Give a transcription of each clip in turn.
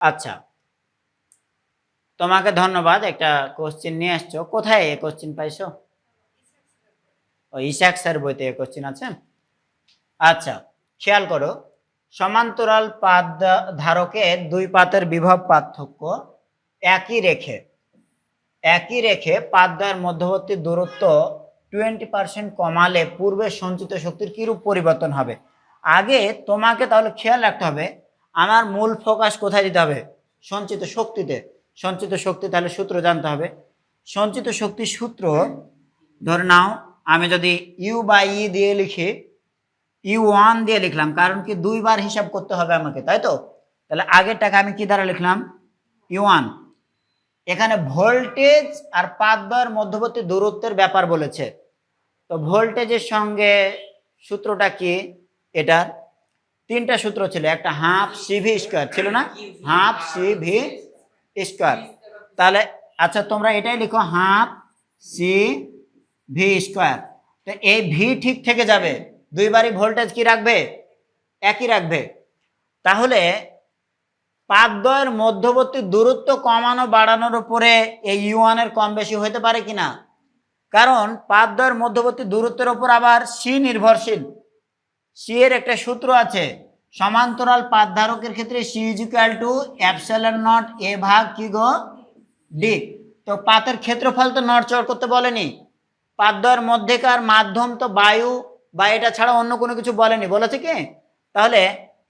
আচ্ছা। তোমাকে ধন্যবাদ, একটা কোশ্চিন নিয়ে আসছো। কোথায় এ কোশ্চিন পাইছো? ও, ইশাক স্যার বইতে এ কোশ্চিন আছে? আচ্ছা খেয়াল করো, সমান্তরাল পাত ধারকের দুই পাতের বিভব পার্থক্য একই রেখে একই রেখে পাতদ্বয়ের মধ্যবর্তী দূরত্ব টোয়েন্টি পার্সেন্ট কমালে পূর্বে সঞ্চিত শক্তির কিরূপ পরিবর্তন হবে? আগে তোমাকে তাহলে খেয়াল রাখতে হবে আমার মূল ফোকাস কোথায় দিতে হবে? সঞ্চিত শক্তিতে। সঞ্চিত শক্তি তাহলে সূত্র জানতে হবে। সঞ্চিত শক্তির সূত্র, ধরে নাও, আমি যদি ইউ বাই ই দিয়ে লিখি ইউ ওয়ান দিয়ে লিখলাম, কারণ কি দুইবার হিসাব করতে হবে আমাকে, তাই তো? তাহলে আগের টাকা আমি কি দ্বারা লিখলাম? ইউ ওয়ান এখানে ভোল্টেজ আর পাতদয়ের মধ্যবর্তী দূরত্বের ব্যাপার বলেছে। তো ভোল্টেজের সঙ্গে সূত্রটা কি? এটার। তিনটা সূত্র ছিল, একটা হাফ সিভি স্কোয়ার, ছিল না? Half CV square. তাহলে আচ্ছা তোমরা এটাই লিখো, হাফ সি ভি স্কোয়ার। তো এই ভি ঠিক থেকে যাবে, দুইবারই ভোল্টেজ কি রাখবে? একই রাখবে। তাহলে পাকদ্বয়ের মধ্যবর্তী দূরত্ব কমানো বাড়ানোর উপরে এই ইউয়ানের কম বেশি হতে পারে কিনা? কারণ পাকদ্বয়ের মধ্যবর্তী দূরত্বের উপর আবার সি নির্ভরশীল। সি এর একটা সূত্র আছে। সমান্তরাল পাত ধারকের ক্ষেত্রে C is equal to epsilon naught A ভাগ কি গো? ডি তো পাতের ক্ষেত্রফল তো নড়চড় করতে বলেনি। পাতদ্বয়ের মধ্যেকার মাধ্যম তো বায়ু, বা এটা ছাড়া অন্য কোনো কিছু বলেনি। বলেছে কি? তাহলে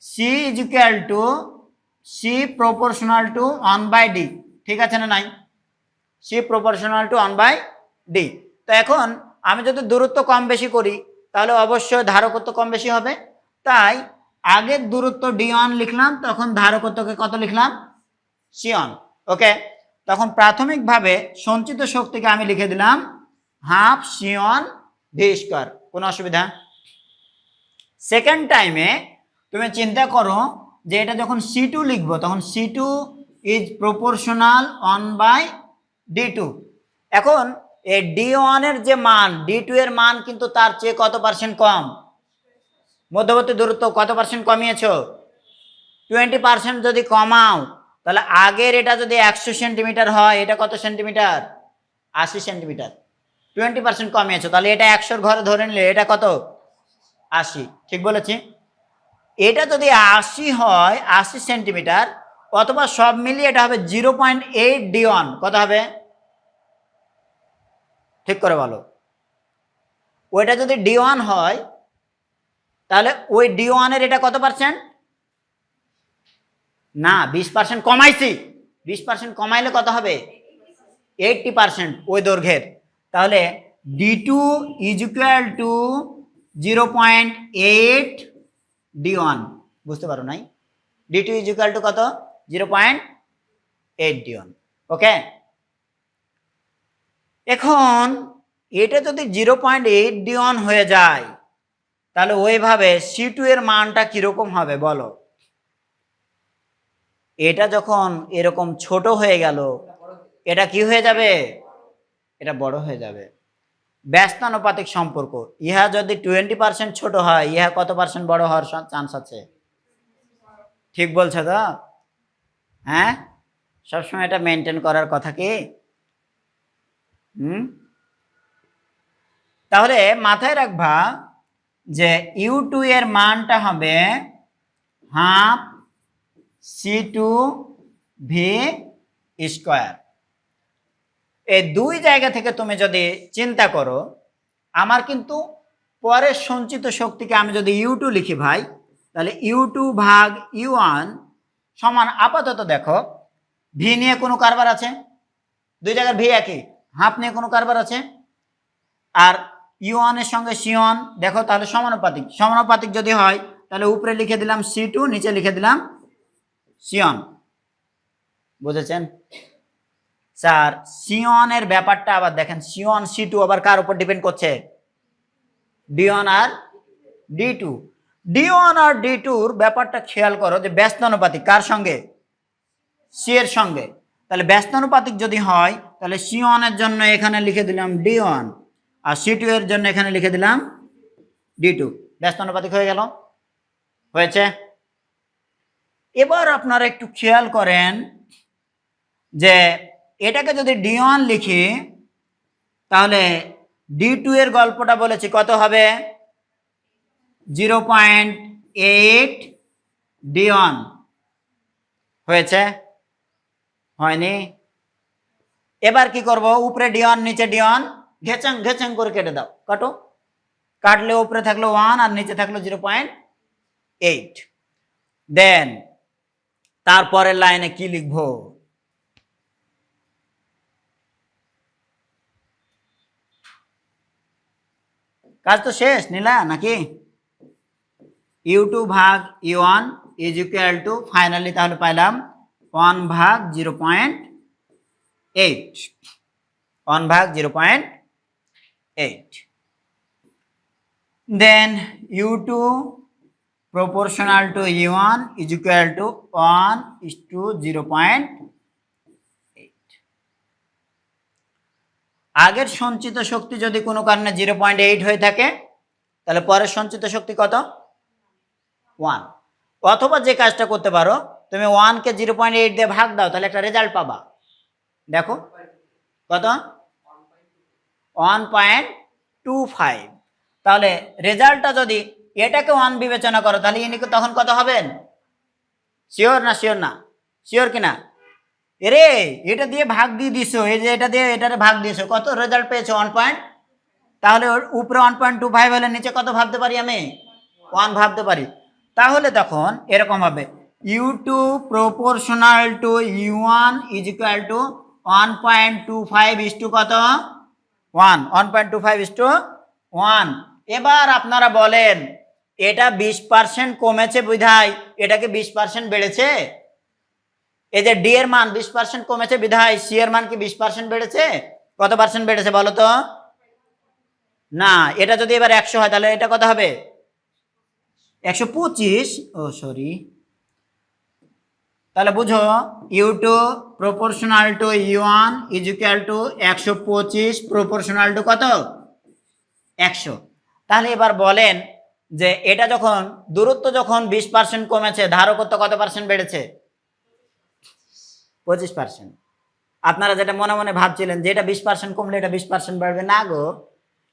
C is equal to C proportional to one by D ঠিক আছে না নাই? C proportional to one by D তো এখন আমি যদি দূরত্ব কম বেশি করি তাহলে অবশ্যই ধারকত্ব কম বেশি হবে। তাই আগের দূরত্ব ডি ওয়ান লিখলাম, তখন ধারকত্বকে কত লিখলাম? সি ওয়ান ওকে তখন প্রাথমিকভাবে সঞ্চিত শক্তিকে আমি লিখে দিলাম half C one V square কোনো অসুবিধা? সেকেন্ড টাইমে তুমি চিন্তা করো যে এটা যখন সি টু লিখব, তখন C two is proportional one by D two এখন এই ডি ওয়ানের যে মান ডি টু এর মান কিন্তু তার চেয়ে কত পার্সেন্ট কম? মধ্যবর্তী দূরত্ব কত পার্সেন্ট কমিয়েছ? টোয়েন্টি পার্সেন্ট যদি কমাও, তাহলে আগের এটা যদি একশো সেন্টিমিটার হয়, এটা কত সেন্টিমিটার আশি সেন্টিমিটার টোয়েন্টি পার্সেন্ট কমিয়েছো, তাহলে এটা একশোর ঘরে ধরে নিলে এটা কত? আশি। ঠিক বলেছি? এটা যদি আশি হয়, আশি সেন্টিমিটার অথবা সব মিলিয়ে এটা হবে zero point eight D one কত হবে? ঠিক করে বলো ওইটা যদি ডি ওয়ান হয়, তাহলে ওই ডি ওয়ানের এটা কত পার্সেন্ট না, বিশ পার্সেন্ট কমাইছি। বিশ পার্সেন্ট কমাইলে কত হবে? এইটটি পার্সেন্ট ওই দৈর্ঘ্যের। তাহলে D two is equal to zero point eight D one বুঝতে পারো নাই? D two is equal to কত? Zero point eight D one okay এখন এটা যদি zero point eight D one হয়ে যায়, তাহলে ওইভাবে সি টু এর মানটা কীরকম হবে বলো? এটা যখন এরকম ছোট হয়ে গেল, এটা কি হয়ে যাবে? এটা বড় হয়ে যাবে। ব্যস্তানুপাতিক সম্পর্ক, ইহা যদি টোয়েন্টি পার্সেন্ট ছোট হয়, ইহা কত পার্সেন্ট বড় হওয়ার চান্স আছে? ঠিক বলছো তো? হ্যাঁ? সবসময় এটা মেনটেন করার কথা কি? হুম? তাহলে মাথায় রাখবা যে ইউ টু এর মানটা হবে half C two V square. এই দুই জায়গা থেকে তুমি যদি চিন্তা করো, আমার কিন্তু পরের সঞ্চিত শক্তিকে আমি যদি ইউ টু লিখি ভাই, তাহলে ইউ টু ভাগ ইউ ওয়ান সমান আপাতত দেখো ভি নিয়ে কোনো কারবার আছে? দুই জায়গার ভি একই? হাফ নিয়ে কোনো কারবার আছে? আর ইউ সঙ্গে সি ওয়ান দেখো তাহলে সমানুপাতিক। সমানুপাতিক যদি হয়, তাহলে উপরে লিখে দিলাম সি টু, নিচে লিখে দিলাম সিয়ন বুঝেছেন? স্যার সিয়নের ব্যাপারটা আবার দেখেন। সিয়ন সি টু আবার কার উপর ডিপেন্ড করছে? ডি ওয়ান আর ডি টু। ডি ওয়ান আর ডি টুর ব্যাপারটা খেয়াল করো যে ব্যস্তানুপাতিক কার সঙ্গে? সি এর সঙ্গে। তাহলে ব্যস্তানুপাতিক যদি হয় তাহলে সি ওয়ানের জন্য এখানে লিখে দিলাম ডি ওয়ান আর সি টু এর জন্য এখানে লিখে দিলাম ডি টু ব্যস্তানুপাতিক হয়ে গেল। হয়েছে? এবার আপনারা একটু খেয়াল করেন যে এটাকে যদি ডি ওয়ান লিখি, তাহলে ডি টু এর গল্পটা বলেছি, কত হবে? Zero point eight D one হয়েছে? হয়নি? এবার কি করব? উপরে ডিওয়ান নিচে ডি ওয়ান ঘেচাং ঘেচাং করে কেটে দাও। কাটো। কাটলে উপরে থাকল ওয়ান আর নিচে থাকল জিরো পয়েন্ট এইট দেন তারপরের লাইনে কি লিখব? কাজ তো শেষ, নিলা, নাকি? ইউ টু ভাগ U one is equal to finally তাহলে পাইলাম ওয়ান ভাগ জিরো পয়েন্ট এইট ওয়ান ভাগ zero point eight then U two proportional to u1 is equal to 1 is to 0.8 আগের সঞ্চিত শক্তি যদি কোনো কারণে জিরো পয়েন্ট এইট হয়ে থাকে, তাহলে পরের সঞ্চিত শক্তি কত? ওয়ান অথবা যে কাজটা করতে পারো, তুমি ওয়ানকে জিরো পয়েন্ট এইট দিয়ে ভাগ দাও, তাহলে একটা রেজাল্ট পাবা। দেখো, কত? ওয়ান পয়েন্ট টু ফাইভ তাহলে রেজাল্টটা যদি এটাকে ওয়ান বিবেচনা করো, তাহলে ইনি তখন কত হবেন শিওর না শিওর না? শিওর কিনা এরে, এটা দিয়ে ভাগ দিয়ে দিছো, এই যে এটা দিয়ে এটারে ভাগ দিয়েছ কত রেজাল্ট পেয়েছ ওয়ান পয়েন্ট তাহলে ওর উপরে ওয়ান পয়েন্ট টু ফাইভ হলে নিচে কত ভাবতে পারি আমি? ওয়ান ভাবতে পারি। তাহলে তখন এরকম হবে। U two proportional to U one is equal to one point two five is to কত? One one point two five is to one এবার আপনারা বলেন, এটা বিশ পার্সেন্ট কমেছে বিধায় এটাকে বিশ পার্সেন্ট বেড়েছে? এই যে ডি এর মান বিশ পার্সেন্ট কমেছে বিধায় সি এর মান কি বিশ পার্সেন্ট বেড়েছে? কত পার্সেন্ট বেড়েছে বলো তো? না, এটা যদি এবার একশো হয়, তাহলে এটা কত হবে? একশো পঁচিশ। ও সরি তাহলে বুঝো U two proportional to U one is equal to একশো পঁচিশ প্রপোর্শনাল টু কত? একশো। তাহলে এবার বলেন যে এটা যখন, দূরত্ব যখন বিশ পার্সেন্ট কমেছে, ধারকত্ব কত পার্সেন্ট বেড়েছে? পঁচিশ পার্সেন্ট আপনারা যেটা মনে মনে ভাবছিলেন যে এটা বিশ পার্সেন্ট কমলে এটা বিশ পার্সেন্ট বাড়বে, না গো।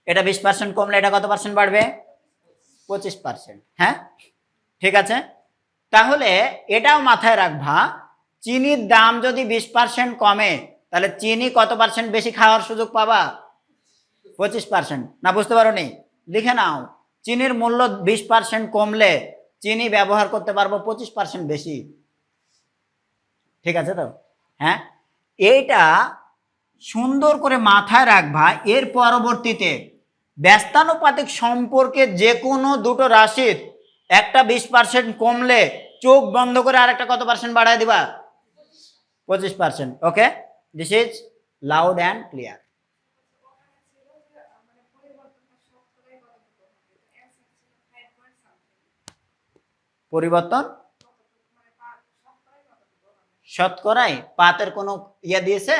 এটা বিশ পার্সেন্ট কমলে এটা কত পার্সেন্ট বাড়বে? পঁচিশ পার্সেন্ট হ্যাঁ? ঠিক আছে? তাহলে এটাও মাথায় রাখবা, চিনির দাম যদি বিশ পার্সেন্ট কমে, তাহলে চিনি কত পার্সেন্ট বেশি খাওয়ার সুযোগ পাবা? পঁচিশ পার্সেন্ট না, বুঝতে পারো নি লিখে নাও। চিনির মূল্য বিশ পার্সেন্ট কমলে চিনি ব্যবহার করতে পারব পঁচিশ পার্সেন্ট বেশি। ঠিক আছে তো? হ্যাঁ? এইটা সুন্দর করে মাথায় রাখবা, এর পরবর্তীতে ব্যস্তানুপাতিক সম্পর্কে যে কোনো দুটো রাশির একটা বিশ পার্সেন্ট কমলে চোখ বন্ধ করে আরেকটা কত পার্সেন্ট বাড়ায় দিবা? পঁচিশ percent okay this is loud and clear পরিবর্তন? শতকরায় পাতের কোনো ইয়া দিয়েছে?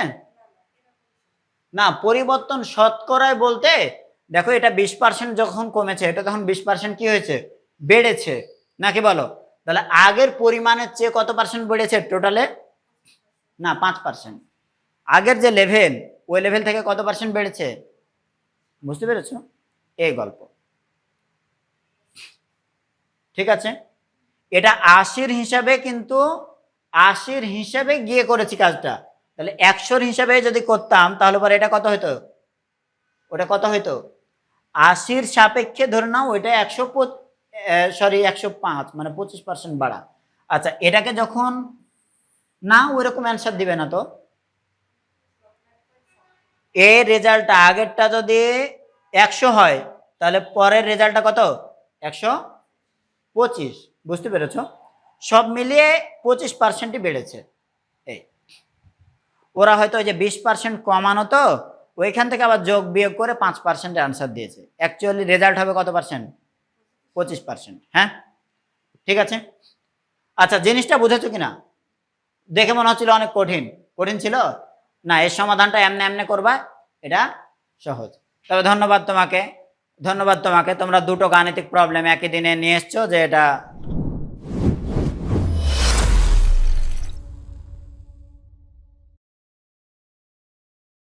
না, পরিবর্তন শতকরায় বলতে, দেখো এটা বিশ পার্সেন্ট যখন কমেছে, এটা তখন বিশ পার্সেন্ট কি হয়েছে? বেড়েছে। নাকি বলো? তাহলে আগের পরিমাণের চেয়ে কত পার্সেন্ট বেড়েছে টোটালে না, পাঁচ পার্সেন্ট আগের যে লেভেল ওই লেভেল থেকে কত পার্সেন্ট বেড়েছে? বুঝতে পেরেছ? এই গল্প। ঠিক আছে? এটা আশির হিসাবে কিন্তু আশির হিসাবে গিয়ে করেছি কাজটা। তাহলে একশোর হিসাবে যদি করতাম, তাহলে পরে এটা কত হতো ওটা কত হইতো? আশির সাপেক্ষে ধরে নাও, ওইটা একশো সরি একশো পাঁচ মানে পঁচিশ পার্সেন্ট বাড়া। আচ্ছা এটাকে যখন, না, ওইরকম অ্যান্সার দিবে না তো? এর রেজাল্টটা আগেরটা যদি একশো হয়, তাহলে পরের রেজাল্টটা কত? একশো পঁচিশ, বুঝতে পেরেছ? সব মিলিয়ে পঁচিশ পার্সেন্টই বেড়েছে। এই, ওরা হয়তো ওই যে বিশ পার্সেন্ট কমানো তো, ওইখান থেকে আবার যোগ বিয়োগ করে পাঁচ পার্সেন্টের আনসার দিয়েছে। অ্যাকচুয়ালি রেজাল্ট হবে কত পার্সেন্ট পঁচিশ পার্সেন্ট হ্যাঁ? ঠিক আছে? আচ্ছা জিনিসটা বুঝেছ কিনা? দেখে মনে হচ্ছিল অনেক কঠিন। কঠিন ছিল? না, এর সমাধানটা এমনি এমনি করবা, এটা সহজ। তবে ধন্যবাদ তোমাকে। ধন্যবাদ তোমাকে। তোমরা দুটো গাণিতিক প্রবলেম একই দিনে নিয়ে এসছো যে এটা